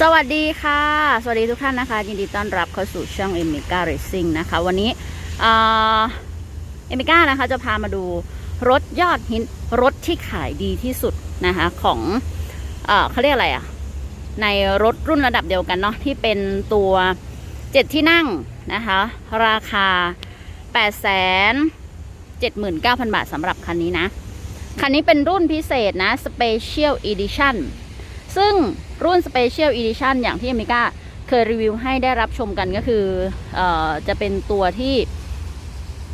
สวัสดีค่ะ สวัสดีทุกท่านนะคะ ยินดีต้อนรับเข้าสู่ช่องเอมิก้าเรซิ่งนะคะ วันนี้เอมิก้านะคะจะพามาดูรถยอดฮิตรถที่ขายดีที่สุดนะคะของเอเขาเรียกอะไรอะในรถรุ่นระดับเดียวกันเนาะที่เป็นตัวเจ็ดที่นั่งนะคะ ราคา8 7 9 0 0 0บาทสำหรับคันนี้นะ คันนี้เป็นรุ่นพิเศษนะ Special Edition ซึ่งรุ่น Special Edition อย่างที่อเมริกาเคยรีวิวให้ได้รับชมกันก็คือออจะเป็นตัวที่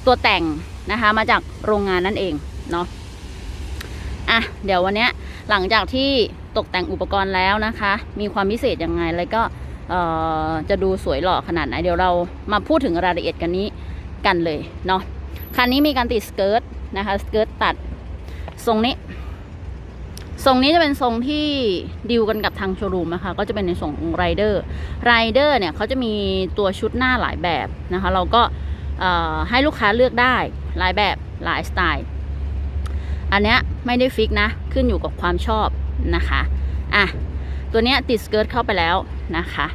ตัวแต่งนะคะมาจากโรงงานนั่นเองเนาะอะเดี๋ยววันนี้หลังจากที่ตกแต่งอุปกรณ์แล้วนะคะ มีความพิเศษยังไงแล้วก็จะดูสวยหล่อขนาดไหนเดี๋ยวเรามาพูดถึงรายละเอียดกันนี้กันเลยเนาะคันนี้มีการติดสเกิร์ตนะคะสเกิร์ตตัดทรงนี้ ทรงนี้จะเป็นทรงที่ดีลกันกับทางโชว์รูมนะคะ ก็จะเป็นในส่วนของไรเดอร์ไรเดอร์เนี่ยเขาจะมีตัวชุดหน้าหลายแบบนะคะ เราก็ให้ลูกค้าเลือกได้หลายแบบหลายสไตล์ อันเนี้ยไม่ได้ฟิกนะ ขึ้นอยู่กับความชอบนะคะ อะ ตัวเนี้ยติดสเกิร์ตเข้าไปแล้วนะคะ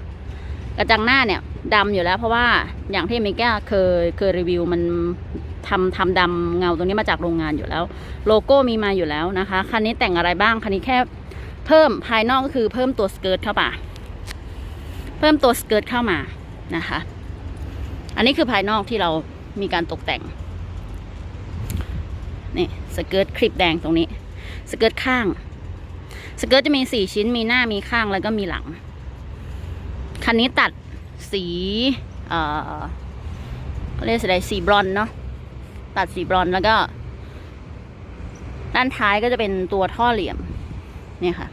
กระจังหน้าเนี่ยดำอยู่แล้วเพราะว่าอย่างที่เมก้าเคยเคยรีวิวมัน ทำทำดำเงาตรงนี้มาจากโรงงานอยู่แล้ว โลโก้มีมาอยู่แล้วนะคะคันนี้แต่งอะไรบ้างคันนี้แค่เพิ่มภายนอกก็คือเพิ่มตัวสเกิร์ตเข้ามาเพิ่มตัวสเกิร์ตเข้ามานะคะ อันนี้คือภายนอกที่เรามีการตกแต่งนี่สเกิร์ตคลิปแดงตรงนี้สเกิร์ตข้างสเกิร์ตจะมีสี่ชิ้นมีหน้ามีข้างแล้วก็มีหลัง คันนี้ตัดสี เอ่อเขาเรียกสีอะไรสีบรอนเนาะ ตัดสีบรอนแล้วก็ ด้านท้ายก็จะเป็นตัวท่อเหลี่ยม เนี่ยค่ะ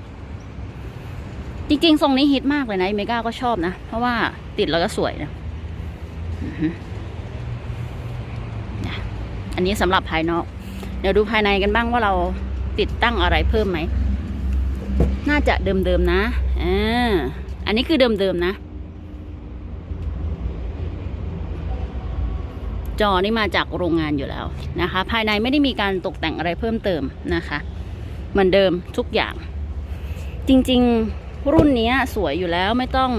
จริงๆ ทรงนี้ฮิตมากเลยนะเมก้าก็ชอบนะ เพราะว่าติดแล้วก็สวยนะอือฮึนะอันนี้สำหรับภายนอก เดี๋ยวดูภายในกันบ้างว่าเราติดตั้งอะไรเพิ่มไหม น่าจะเดิมๆนะอ่าอันนี้คือเดิมๆนะ จอนี่มาจากโรงงานอยู่แล้วนะคะ ภายในไม่ได้มีการตกแต่งอะไรเพิ่มเติมนะคะเหมือนเดิมทุกอย่าง จริงๆรุ่นนี้สวยอยู่แล้วไม่ต้อง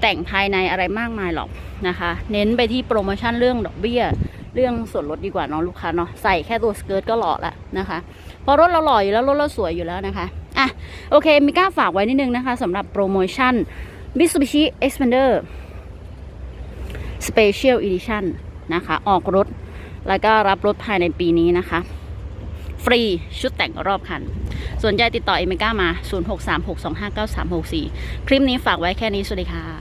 แต่งภายในอะไรมากมายหรอกนะคะ เน้นไปที่โปรโมชั่นเรื่องดอกเบี้ย เรื่องส่วนลดดีกว่าเนาะลูกค้าเนาะใส่แค่ตัวสเกิร์ตก็หล่อละนะคะเพราะรถเราหล่ออยู่แล้วรถเราสวยอยู่แล้วนะคะอะโอเคมิก้าฝากไว้นิดนึงนะคะสำหรับโปรโมชั่น Mitsubishi Xpander Special Edition นะคะ ออกรถแล้วก็รับรถภายในปีนี้นะคะ ฟรีชุดแต่งรอบคัน สนใจติดต่อเอเมก้ามา 0636259364 คลิปนี้ฝากไว้แค่นี้ สวัสดีค่ะ